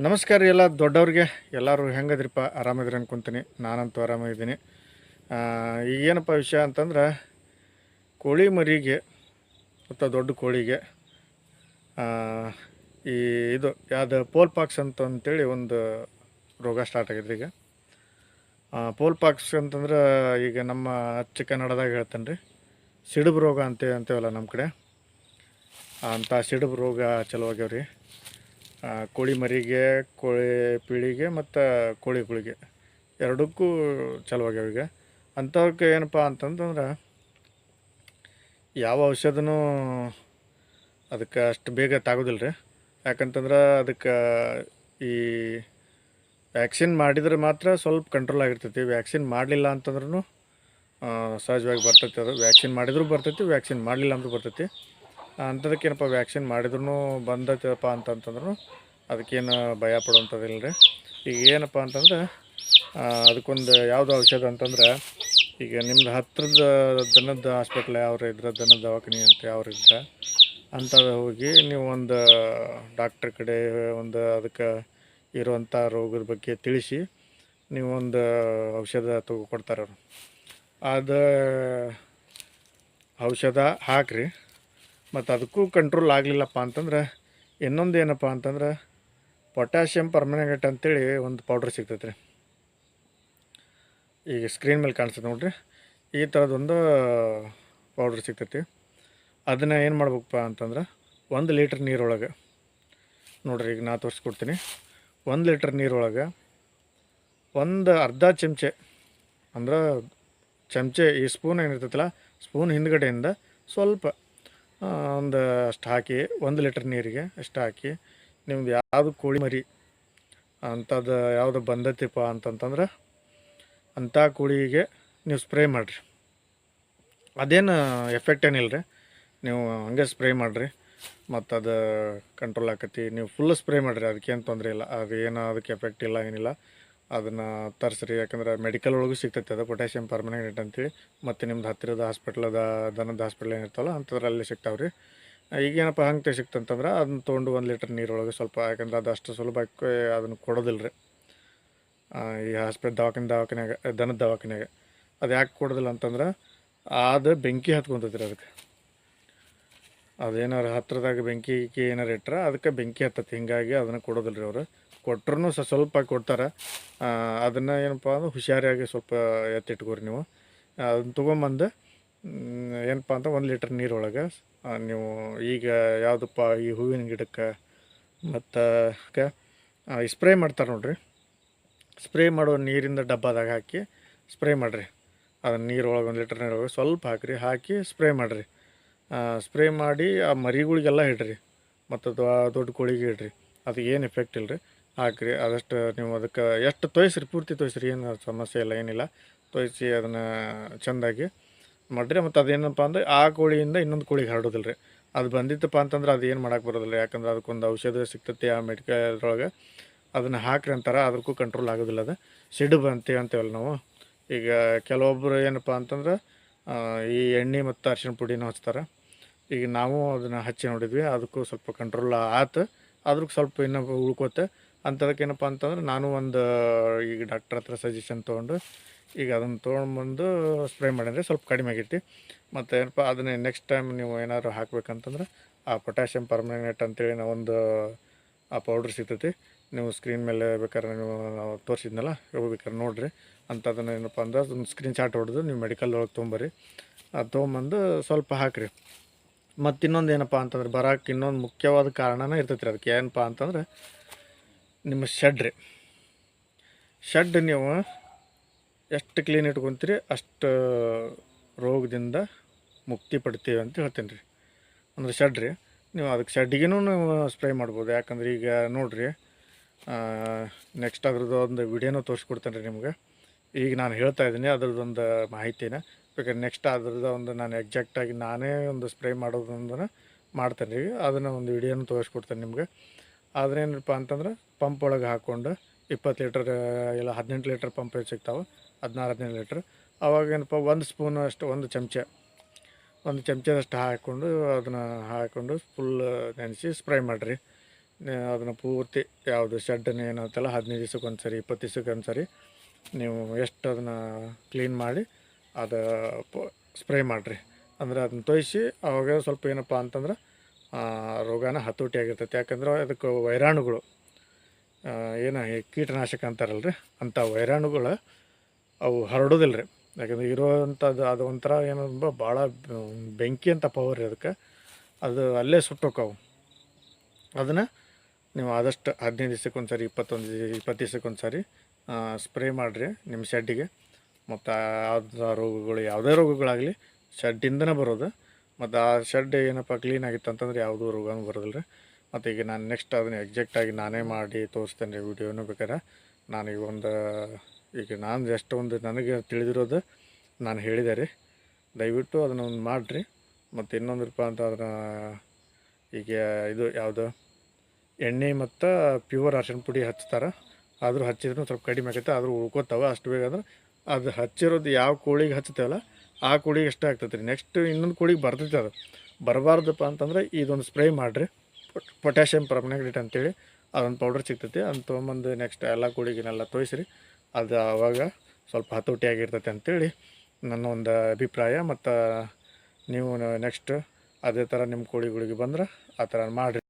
ನಮಸ್ಕಾರ ಎಲ್ಲ ದೊಡ್ಡವ್ರಿಗೆ. ಎಲ್ಲರೂ ಹೆಂಗದ್ರಿಪ್ಪ? ಆರಾಮಿದ್ರಿ ಅನ್ಕೊಂತೀನಿ. ನಾನಂತೂ ಆರಾಮಿದ್ದೀನಿ. ಆ, ಈಗ ಏನಪ್ಪ ವಿಷಯ ಅಂತಂದ್ರೆ ಕೋಳಿ ಮರಿಗೆ ಮತ್ತು ದೊಡ್ಡ ಕೋಳಿಗೆ ಈ ಇದು ಯಾವುದು ಪೋಲ್ ಪಾಕ್ಸ್ ಅಂತ ಅಂತೇಳಿ ಒಂದು ರೋಗ ಸ್ಟಾರ್ಟ್ ಆಗಿದ್ರಿ ಈಗ. ಪೋಲ್ ಪಾಕ್ಸ್ ಅಂತಂದ್ರೆ ಈಗ ನಮ್ಮ ಅಚ್ಚ ಕನ್ನಡದಾಗ ಹೇಳ್ತೇನೆ ರೀ. ಸಿಡುಬು ರೋಗ ಅಂತ ಅಂತೇವಲ್ಲ ನಮ್ಮ ಕಡೆ? ಅಂಥ ಸಿಡುಬು ರೋಗ ಚಲೋ ರೀ ಕೋಳಿ ಮರಿಗೆ, ಕೋಳಿ ಪೀಳಿಗೆ ಮತ್ತು ಕೋಳಿಗಳಿಗೆ ಎರಡಕ್ಕೂ ಚಲೋ ಆಗ್ಯಾವ ಈಗ. ಅಂಥವಕ್ಕೆ ಏನಪ್ಪ ಅಂತಂತಂದ್ರೆ ಯಾವ ಔಷಧನೂ ಅದಕ್ಕೆ ಅಷ್ಟು ಬೇಗ ತಾಗೋದಿಲ್ಲ ರೀ ಯಾಕಂತಂದ್ರೆ ಅದಕ್ಕೆ ಈ ವ್ಯಾಕ್ಸಿನ್ ಮಾಡಿದ್ರೆ ಮಾತ್ರ ಸ್ವಲ್ಪ ಕಂಟ್ರೋಲ್ ಆಗಿರ್ತೈತಿ. ವ್ಯಾಕ್ಸಿನ್ ಮಾಡಲಿಲ್ಲ ಅಂತಂದ್ರೂ ಸಹಜವಾಗಿ ಬರ್ತೈತಿ ಅದು. ವ್ಯಾಕ್ಸಿನ್ ಮಾಡಿದರೂ ಬರ್ತೈತಿ, ವ್ಯಾಕ್ಸಿನ್ ಮಾಡಲಿಲ್ಲ ಅಂದರೂ ಬರ್ತೈತಿ. ಅಂಥದಕ್ಕೇನಪ್ಪ ವ್ಯಾಕ್ಸಿನ್ ಮಾಡಿದ್ರು ಬಂದೈತಪ್ಪ ಅಂತಂತಂದ್ರೂ ಅದಕ್ಕೇನು ಭಯ ಪಡುವಂಥದ್ದಿಲ್ಲ ರೀ ಈಗ ಏನಪ್ಪ ಅಂತಂದ್ರೆ ಅದಕ್ಕೊಂದು ಯಾವುದು ಔಷಧ ಅಂತಂದ್ರೆ, ಈಗ ನಿಮ್ದು ಹತ್ರದ ದನದ ಹಾಸ್ಪಿಟ್ಲ್ ಯಾವ್ರು ಇದ್ರೆ, ದನದ ದವಾಖಾನೆ ಅಂತ ಯಾವ್ರು ಇದ್ರೆ ಅಂಥದ್ದು ಹೋಗಿ ನೀವು ಒಂದು ಡಾಕ್ಟ್ರ್ ಕಡೆ ಒಂದು ಅದಕ್ಕೆ ಇರುವಂಥ ರೋಗದ ಬಗ್ಗೆ ತಿಳಿಸಿ ನೀವು ಒಂದು ಔಷಧ ತಗೋ ಕೊಡ್ತಾರೆ ಅವರು ಅದು ಔಷಧ ಹಾಕ್ರಿ. ಮತ್ತು ಅದಕ್ಕೂ ಕಂಟ್ರೋಲ್ ಆಗಲಿಲ್ಲಪ್ಪ ಅಂತಂದ್ರೆ ಇನ್ನೊಂದು ಏನಪ್ಪ ಅಂತಂದ್ರೆ ಪೊಟ್ಯಾಷಿಯಂ ಪರ್ಮನೆಂಟ್ ಅಂತೇಳಿ ಒಂದು ಪೌಡ್ರ್ ಸಿಗ್ತೈತೆ ರೀ ಈಗ ಸ್ಕ್ರೀನ್ ಮೇಲೆ ಕಾಣಿಸ್ತದೆ ನೋಡಿರಿ. ಈ ಥರದೊಂದು ಪೌಡ್ರ್ ಸಿಗ್ತೈತಿ. ಅದನ್ನು ಏನು ಮಾಡ್ಬೇಕಪ್ಪ ಅಂತಂದ್ರೆ ಒಂದು ಲೀಟ್ರ್ ನೀರೊಳಗೆ, ನೋಡ್ರಿ ಈಗ ನಾ ತೋರಿಸ್ಕೊಡ್ತೀನಿ. ಒಂದು ಲೀಟ್ರ್ ನೀರೊಳಗೆ ಒಂದು ಅರ್ಧ ಚಮಚೆ, ಅಂದ್ರೆ ಚಮಚೆ ಈ ಸ್ಪೂನ್ ಏನಿರ್ತೈತಲ್ಲ ಸ್ಪೂನ್ ಹಿಂದ್ಗಡೆಯಿಂದ ಸ್ವಲ್ಪ ಒಂದು ಅಷ್ಟು ಹಾಕಿ, ಒಂದು ಲೀಟ್ರ್ ನೀರಿಗೆ ಅಷ್ಟು ಹಾಕಿ, ನಿಮ್ದು ಯಾವುದು ಕೋಳಿ ಮರಿ ಅಂಥದ್ದು ಯಾವುದು ಬಂದೈತಿಪ್ಪ ಅಂತಂತಂದ್ರೆ ಅಂಥ ಕೋಳಿಗೆ ನೀವು ಸ್ಪ್ರೇ ಮಾಡಿರಿ. ಅದೇನು ಎಫೆಕ್ಟ್ ಏನಿಲ್ಲ ರೀ. ನೀವು ಹಂಗೆ ಸ್ಪ್ರೇ ಮಾಡಿರಿ. ಮತ್ತು ಅದು ಕಂಟ್ರೋಲ್ ಆಕತಿ. ನೀವು ಫುಲ್ ಸ್ಪ್ರೇ ಮಾಡಿರಿ. ಅದಕ್ಕೇನು ತೊಂದರೆ ಇಲ್ಲ. ಅದು ಏನು ಅದಕ್ಕೆ ಎಫೆಕ್ಟ್ ಇಲ್ಲ, ಏನಿಲ್ಲ. ಅದನ್ನು ತರಿಸ್ರಿ. ಯಾಕಂದ್ರೆ ಮೆಡಿಕಲ್ ಒಳಗೂ ಸಿಗ್ತೈತೆ ಅದು ಪೊಟ್ಯಾಷಿಯಮ್ ಪರ್ಮನೆಂಟ್ ಅಂತೇಳಿ ಮತ್ತು ನಿಮ್ದು ಹತ್ತಿರದ ಹಾಸ್ಪಿಟ್ಲದ ದನದ ಹಾಸ್ಪಿಟ್ಲ್ ಏನಿರ್ತಾವಲ್ಲ ಅಂಥದ್ರಲ್ಲಿ ಸಿಗ್ತಾವೆ ರೀ ಈಗೇನಪ್ಪ ಹಂಗೆ ಸಿಕ್ತಂತಂದ್ರೆ ಅದನ್ನ ತೊಗೊಂಡು ಒಂದು ಲೀಟ್ರ್ ನೀರೊಳಗೆ ಸ್ವಲ್ಪ, ಯಾಕಂದ್ರೆ ಅದು ಅಷ್ಟು ಸುಲಭಕ್ಕೆ ಅದನ್ನು ಕೊಡೋದಿಲ್ಲ ರೀ ಈ ಹಾಸ್ಪಿಟಲ್ ದವಾಖಾನೆ, ದವಾಖಾನ್ಯಾಗ, ದನದ ದವಾಖಾನ್ಯಾಗ. ಅದು ಯಾಕೆ ಕೊಡೋದಿಲ್ಲ ಅಂತಂದ್ರೆ ಅದು ಬೆಂಕಿ ಹತ್ಕೊಂತೈತಿ ರೀ ಅದಕ್ಕೆ. ಅದೇನಾರು ಹತ್ತಿರದಾಗ ಬೆಂಕಿ ಏನಾರು ಇಟ್ರೆ ಅದಕ್ಕೆ ಬೆಂಕಿ ಹತ್ತತಿ. ಹೀಗಾಗಿ ಅದನ್ನು ಕೊಡೋದಿಲ್ಲ ರೀ ಅವರು. ಕೊಟ್ರೂ ಸ ಸ್ವಲ್ಪ ಕೊಡ್ತಾರೆ. ಅದನ್ನು ಏನಪ್ಪ ಅಂದ್ರೆ ಹುಷಾರಿಯಾಗಿ ಸ್ವಲ್ಪ ಎತ್ತಿಟ್ಕೋರಿ ನೀವು. ಅದನ್ನ ತೊಗೊಂಬಂದು ಏನಪ್ಪ ಅಂದ್ರೆ ಒಂದು ಲೀಟ್ರ್ ನೀರೊಳಗೆ ನೀವು ಈಗ ಯಾವುದಪ್ಪ ಈ ಹೂವಿನ ಗಿಡಕ್ಕೆ ಮತ್ತು ಸ್ಪ್ರೇ ಮಾಡ್ತಾರೆ ನೋಡ್ರಿ. ಸ್ಪ್ರೇ ಮಾಡೋ ನೀರಿಂದ ಡಬ್ಬದಾಗ ಹಾಕಿ ಸ್ಪ್ರೇ ಮಾಡಿರಿ. ಅದನ್ನ ನೀರೊಳಗೆ ಒಂದು ಲೀಟ್ರ್ ನೀರೊಳಗೆ ಸ್ವಲ್ಪ ಹಾಕಿರಿ, ಹಾಕಿ ಸ್ಪ್ರೇ ಮಾಡಿರಿ. ಸ್ಪ್ರೇ ಮಾಡಿ ಆ ಮರಿಗಳಿಗೆಲ್ಲ ಇಡ್ರಿ. ಮತ್ತು ದೊಡ್ಡ ಕೋಳಿಗೆ ಇಡ್ರಿ. ಅದಕ್ಕೆ ಏನು ಎಫೆಕ್ಟ್ ಇಲ್ಲ ರೀ ಹಾಕ್ರಿ ಆದಷ್ಟು ನೀವು ಅದಕ್ಕೆ ಎಷ್ಟು ತೋಯಿಸ್ರಿ, ಪೂರ್ತಿ ತೋಯಿಸ್ರಿ, ಏನು ಸಮಸ್ಯೆ ಇಲ್ಲ, ಏನಿಲ್ಲ. ತೋಯಿಸಿ ಅದನ್ನು ಚೆಂದಾಗಿ ಮಾಡಿರಿ. ಮತ್ತು ಅದೇನಪ್ಪ ಅಂದ್ರೆ, ಆ ಕೋಳಿಯಿಂದ ಇನ್ನೊಂದು ಕೋಳಿಗೆ ಹರಡೋದಿಲ್ಲ ರೀ ಅದು ಬಂದಿತ್ತಪ್ಪ ಅಂತಂದ್ರೆ ಅದು ಏನು ಮಾಡೋಕೆ ಬರೋದಿಲ್ಲ. ಯಾಕಂದ್ರೆ ಅದಕ್ಕೊಂದು ಔಷಧ ಸಿಗ್ತೈತಿ, ಆ ಮೆಡಿಕಲ್ದೊಳಗೆ ಅದನ್ನು ಹಾಕ್ರಿ ಅಂತಾರೆ ಅದಕ್ಕೂ ಕಂಟ್ರೋಲ್ ಆಗೋದಿಲ್ಲ ಅದು. ಸಿಡುಬು ಅಂತ ಅಂತೇವಲ್ಲ ನಾವು. ಈಗ ಕೆಲವೊಬ್ಬರು ಏನಪ್ಪ ಅಂತಂದ್ರೆ ಈ ಎಣ್ಣೆ ಮತ್ತು ಅರಿಶಿಣ ಪುಡಿನೂ ಹಚ್ತಾರೆ. ಈಗ ನಾವು ಅದನ್ನು ಹಚ್ಚಿ ನೋಡಿದ್ವಿ, ಅದಕ್ಕೂ ಸ್ವಲ್ಪ ಕಂಟ್ರೋಲ್ ಆತು. ಅದ್ರಕ್ಕೆ ಸ್ವಲ್ಪ ಇನ್ನೊಬ್ಬ ಉಳ್ಕೋತೆ ಅಂಥದಕ್ಕೆ ಏನಪ್ಪ ಅಂತಂದ್ರೆ ನಾನು ಒಂದು, ಈಗ ಡಾಕ್ಟ್ರ್ ಹತ್ರ ಸಜೆಷನ್ ತೊಗೊಂಡು ಈಗ ಅದನ್ನು ತೊಗೊಂಡ್ಬಂದು ಸ್ಪ್ರೇ ಮಾಡಿದ್ರೆ ಸ್ವಲ್ಪ ಕಡಿಮೆ ಆಗೈತಿ. ಮತ್ತು ಏನಪ್ಪ, ಅದನ್ನೇ ನೆಕ್ಸ್ಟ್ ಟೈಮ್ ನೀವು ಏನಾದ್ರು ಹಾಕ್ಬೇಕಂತಂದ್ರೆ ಆ ಪೊಟ್ಯಾಷಿಯಂ ಪರ್ಮನೆಂಟ್ ಅಂತೇಳಿ ನಾವು ಒಂದು, ಆ ಪೌಡ್ರ್ ಸಿಗ್ತೈತಿ. ನೀವು ಸ್ಕ್ರೀನ್ ಮೇಲೆ ಬೇಕಾದ್ರೆ ನೀವು ನಾವು ತೋರಿಸಿದ್ನಲ್ಲ ಬೇಕಾದ್ರೆ ನೋಡಿರಿ. ಅಂಥದನ್ನ ಏನಪ್ಪ ಅಂದ್ರೆ ಅದೊಂದು ಸ್ಕ್ರೀನ್ ಶಾಟ್ ಹೊಡೆದು ನೀವು ಮೆಡಿಕಲ್ ಒಳಗೆ ತೊಗೊಂಬರ್ರಿ. ಅದು ತೊಗೊಂಬಂದು ಸ್ವಲ್ಪ ಹಾಕಿರಿ. ಮತ್ತು ಇನ್ನೊಂದು ಏನಪ್ಪ ಅಂತಂದ್ರೆ ಬರೋಕ್ಕೆ ಇನ್ನೊಂದು ಮುಖ್ಯವಾದ ಕಾರಣನೇ ಇರ್ತೈತಿ ಅದಕ್ಕೆ ಏನಪ್ಪ ಅಂತಂದ್ರೆ ನಿಮ್ಮ ಶೆಡ್ ರೀ. ಶೆಡ್ ನೀವು ಎಷ್ಟು ಕ್ಲೀನ್ ಇಟ್ಕೊತೀರಿ, ಅಷ್ಟು, ರೋಗದಿಂದ ಮುಕ್ತಿ ಪಡ್ತೀವಿ ಅಂತ ಹೇಳ್ತೀನಿ ರೀ. ಅಂದ್ರೆ ಶೆಡ್ ರೀ. ನೀವು ಅದಕ್ಕೆ ಶೆಡ್ಗೇನು ನೀವು ಸ್ಪ್ರೇ ಮಾಡ್ಬೋದು. ಯಾಕಂದ್ರೆ ಈಗ ನೋಡಿರಿ ನೆಕ್ಸ್ಟ್ ಅದ್ರದ್ದು ಒಂದು ವಿಡಿಯೋನೂ ತೋರಿಸ್ಕೊಡ್ತೇನೆ ರೀ ನಿಮ್ಗೆ. ಈಗ ನಾನು ಹೇಳ್ತಾ ಇದ್ದೀನಿ, ಅದ್ರದ್ದೊಂದು ಮಾಹಿತಿನ. ಬೇಕಾದ್ರೆ ನೆಕ್ಸ್ಟ್ ಅದ್ರದ್ದು ಒಂದು ನಾನು ಎಕ್ಸಾಕ್ಟಾಗಿ ನಾನೇ ಒಂದು ಸ್ಪ್ರೇ ಮಾಡೋದೊಂದನ್ನು ಮಾಡ್ತೇನೆ ರೀ. ಅದನ್ನು ಒಂದು ವಿಡಿಯೋನ ತೋರಿಸ್ಕೊಡ್ತೇನೆ ನಿಮ್ಗೆ. ಆದ್ರೇನಪ್ಪ ಅಂತಂದ್ರೆ ಪಂಪ್ ಒಳಗೆ ಹಾಕ್ಕೊಂಡು ಇಪ್ಪತ್ತು ಲೀಟರ್ ಇಲ್ಲ ಹದಿನೆಂಟು ಲೀಟರ್ ಪಂಪ್ ಸಿಗ್ತಾವೆ, ಹದಿನಾರು ಹದಿನೈದು ಲೀಟ್ರ್. ಅವಾಗ ಏನಪ್ಪ, ಒಂದು ಸ್ಪೂನ್ ಅಷ್ಟು, ಒಂದು ಚಮಚ, ಒಂದು ಚಮಚದಷ್ಟು ಹಾಕ್ಕೊಂಡು ಅದನ್ನು ಹಾಕ್ಕೊಂಡು ಫುಲ್ ನೆನೆಸಿ ಸ್ಪ್ರೈ ಮಾಡಿರಿ. ಅದನ್ನು ಪೂರ್ತಿ ಯಾವುದು ಶೆಡ್ಡನ್ನು ಏನಂತಲ್ಲ ಹದಿನೈದು ದಿವ್ಸಕ್ಕೆ ಒಂದು ಸರಿ ಇಪ್ಪತ್ತು ದಿವ್ಸಕ್ಕೆ ಒಂದು ಸರಿ ನೀವು ಎಷ್ಟು ಅದನ್ನು ಕ್ಲೀನ್ ಮಾಡಿ ಅದು ಸ್ಪ್ರೇ ಮಾಡಿರಿ. ಅಂದ್ರೆ ಅದನ್ನ ತೊಯಿಸಿ ಅವಾಗ ಸ್ವಲ್ಪ ಏನಪ್ಪ ಅಂತಂದ್ರೆ ರೋಗನ ಹತೋಟಿ ಆಗಿರ್ತೈತೆ. ಯಾಕಂದ್ರೆ ಅದಕ್ಕೆ ವೈರಾಣುಗಳು ಏನು ಕೀಟನಾಶಕ ಅಂತಾರಲ್ಲ ರೀ ಅಂಥ ವೈರಾಣುಗಳು ಅವು ಹರಡೋದಿಲ್ಲ ರೀ ಯಾಕಂದ್ರೆ ಇರೋವಂಥದ್ದು ಅದು ಒಂಥರ ಏನಂದ್ರೆ ಭಾಳ ಬೆಂಕಿ ಅಂತ ಪವರ್ ರೀ ಅದಕ್ಕೆ. ಅದು ಅಲ್ಲೇ ಸುಟ್ಟೋಕವು ಅದನ್ನು ನೀವು ಆದಷ್ಟು ಹದಿನೈದು ದಿವ್ಸಕ್ಕೊಂದು ಸಾರಿ ಇಪ್ಪತ್ತೊಂದು ಇಪ್ಪತ್ತು ದಿವ್ಸಕ್ಕೊಂದು ಸರಿ ಸ್ಪ್ರೇ ಮಾಡಿರಿ ನಿಮ್ಮ ಶೆಡ್ಡಿಗೆ. ಮತ್ತು ಆ ರೋಗಗಳು, ಯಾವುದೇ ರೋಗಗಳಾಗಲಿ ಶೆಡ್ಡಿಂದನೇ ಬರೋದು. ಮತ್ತು ಆ ಶೆಡ್ ಏನಪ್ಪ ಕ್ಲೀನ್ ಆಗಿತ್ತು ಅಂತಂದ್ರೆ ಯಾವುದೂ ರೋಗನೂ ಬರೋದಿಲ್ಲ ರೀ ಮತ್ತು ಈಗ ನಾನು ನೆಕ್ಸ್ಟ್ ಅದನ್ನು ಎಕ್ಸಾಕ್ಟಾಗಿ ನಾನೇ ಮಾಡಿ ತೋರಿಸ್ತೇನೆ ರೀ ವಿಡಿಯೋನು ಬೇಕಾದ್ರೆ ನಾನು ಈಗ ಒಂದು, ಈಗ ನಾನು ಎಷ್ಟೊಂದು ನನಗೆ ತಿಳಿದಿರೋದು ನಾನು ಹೇಳಿದೆ ರೀ. ದಯವಿಟ್ಟು ಅದನ್ನು ಒಂದು ಮಾಡಿರಿ. ಮತ್ತು ಇನ್ನೊಂದಪ್ಪ ಅಂತ ಅದನ್ನು ಈಗ ಇದು ಯಾವುದು, ಎಣ್ಣೆ ಮತ್ತು ಪ್ಯೂರ್ ಅರ್ಶಿನ ಪುಡಿ ಹಚ್ತಾರೆ. ಆದರೂ ಹಚ್ಚಿದ್ರು ಸ್ವಲ್ಪ ಕಡಿಮೆ ಆಗೈತೆ ಆದರೂ ಉಳ್ಕೋತಾವೆ ಅಷ್ಟು ಬೇಗ ಅಂದ್ರೆ ಅದು ಹಚ್ಚಿರೋದು ಯಾವ ಕೋಳಿಗೆ ಹಚ್ತೇವಲ್ಲ ಆ ಕೋಳಿಗೆ ಇಷ್ಟ ಆಗ್ತೈತೆ ರೀ ನೆಕ್ಸ್ಟ್ ಇನ್ನೊಂದು ಕೋಳಿಗೆ ಬರ್ತೈತೆ ಅದು. ಬರಬಾರ್ದಪ್ಪ ಅಂತಂದ್ರೆ ಇದೊಂದು ಸ್ಪ್ರೇ ಮಾಡಿರಿ. ಪೊಟ್ಯಾಷಿಯಂ ಪರ್ಮನೆಂಟ್ ಅಂತೇಳಿ ಅದೊಂದು ಪೌಡರ್ ಸಿಗ್ತೈತಿ. ಅದನ್ನು ತೊಗೊಂಬಂದು ನೆಕ್ಸ್ಟ್ ಎಲ್ಲ ಕೋಳಿಗೆನೆಲ್ಲ ತೋರಿಸ್ರಿ ಅದು ಆವಾಗ ಸ್ವಲ್ಪ ಹತೋಟಿ ಆಗಿರ್ತೈತೆ ಅಂತೇಳಿ ನನ್ನ ಒಂದು ಅಭಿಪ್ರಾಯ. ಮತ್ತು ನೀವು ನೆಕ್ಸ್ಟ್ ಅದೇ ಥರ ನಿಮ್ಮ ಕೋಳಿಗಳಿಗೆ ಬಂದ್ರೆ ಆ ಥರ ಮಾಡಿರಿ.